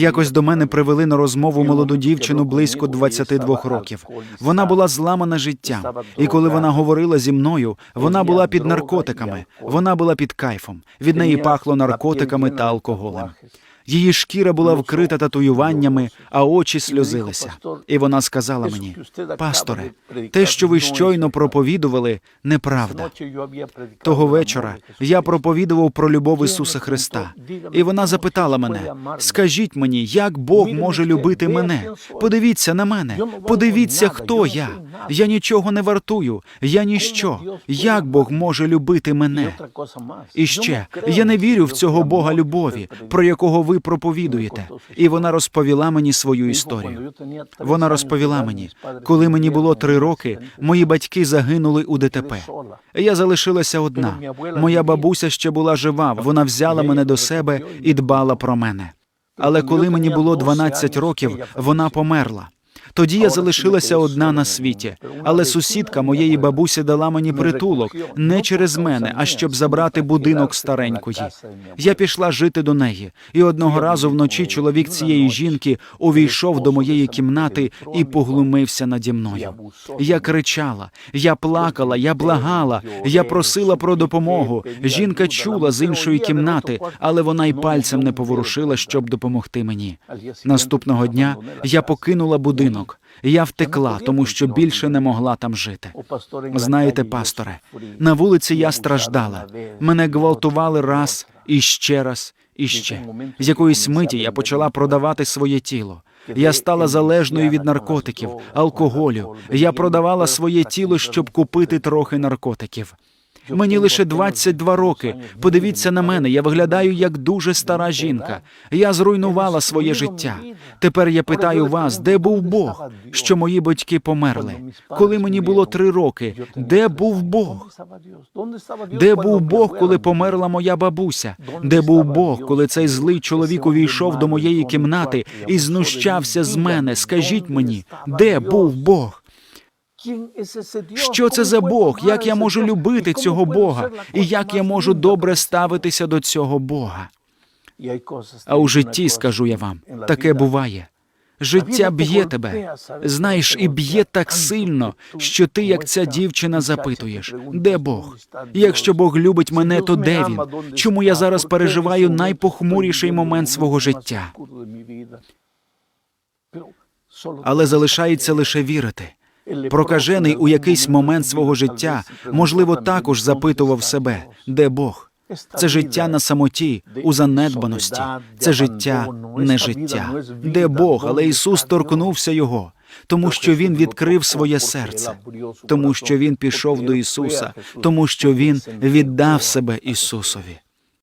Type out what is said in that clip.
Якось до мене привели на розмову молоду дівчину близько 22 років. Вона була зламана життям, і коли вона говорила зі мною, вона була під наркотиками, вона була під кайфом. Від неї пахло наркотиками та алкоголем. Її шкіра була вкрита татуюваннями, а очі сльозилися. І вона сказала мені: пасторе, те, що ви щойно проповідували, неправда. Того вечора я проповідував про любов Ісуса Христа, і вона запитала мене: скажіть мені, як Бог може любити мене? Подивіться на мене, подивіться, хто я. Я нічого не вартую, я ніщо. Як Бог може любити мене? І ще я не вірю в цього Бога любові, про якого ви проповідуєте. І вона розповіла мені свою історію. Вона розповіла мені, коли мені було три роки, мої батьки загинули у ДТП. Я залишилася одна. Моя бабуся ще була жива. Вона взяла мене до себе і дбала про мене. Але коли мені було 12 років, вона померла. Тоді я залишилася одна на світі, але сусідка моєї бабусі дала мені притулок не через мене, а щоб забрати будинок старенької. Я пішла жити до неї, і одного разу вночі чоловік цієї жінки увійшов до моєї кімнати і поглумився наді мною. Я кричала, я плакала, я благала, я просила про допомогу. Жінка чула з іншої кімнати, але вона й пальцем не поворушила, щоб допомогти мені. Наступного дня я покинула будинок. Я втекла, тому що більше не могла там жити. Знаєте, пасторе, на вулиці я страждала. Мене гвалтували раз і ще раз і ще. З якоїсь миті я почала продавати своє тіло. Я стала залежною від наркотиків, алкоголю. Я продавала своє тіло, щоб купити трохи наркотиків. Мені лише 22 роки. Подивіться на мене, я виглядаю як дуже стара жінка. Я зруйнувала своє життя. Тепер я питаю вас, де був Бог, що мої батьки померли? Коли мені було три роки, де був Бог? Де був Бог, коли померла моя бабуся? Де був Бог, коли цей злий чоловік увійшов до моєї кімнати і знущався з мене? Скажіть мені, де був Бог? Що це за Бог? Як я можу любити цього Бога? І як я можу добре ставитися до цього Бога? А у житті, скажу я вам, таке буває. Життя б'є тебе, знаєш, і б'є так сильно, що ти, як ця дівчина, запитуєш, де Бог? Якщо Бог любить мене, то де він? Чому я зараз переживаю найпохмуріший момент свого життя? Але залишається лише вірити. Прокажений у якийсь момент свого життя, можливо, також запитував себе, де Бог. Це життя на самоті, у занедбаності, це життя не життя. Де Бог, але Ісус торкнувся його, тому що Він відкрив своє серце, тому що Він пішов до Ісуса, тому що Він віддав себе Ісусові.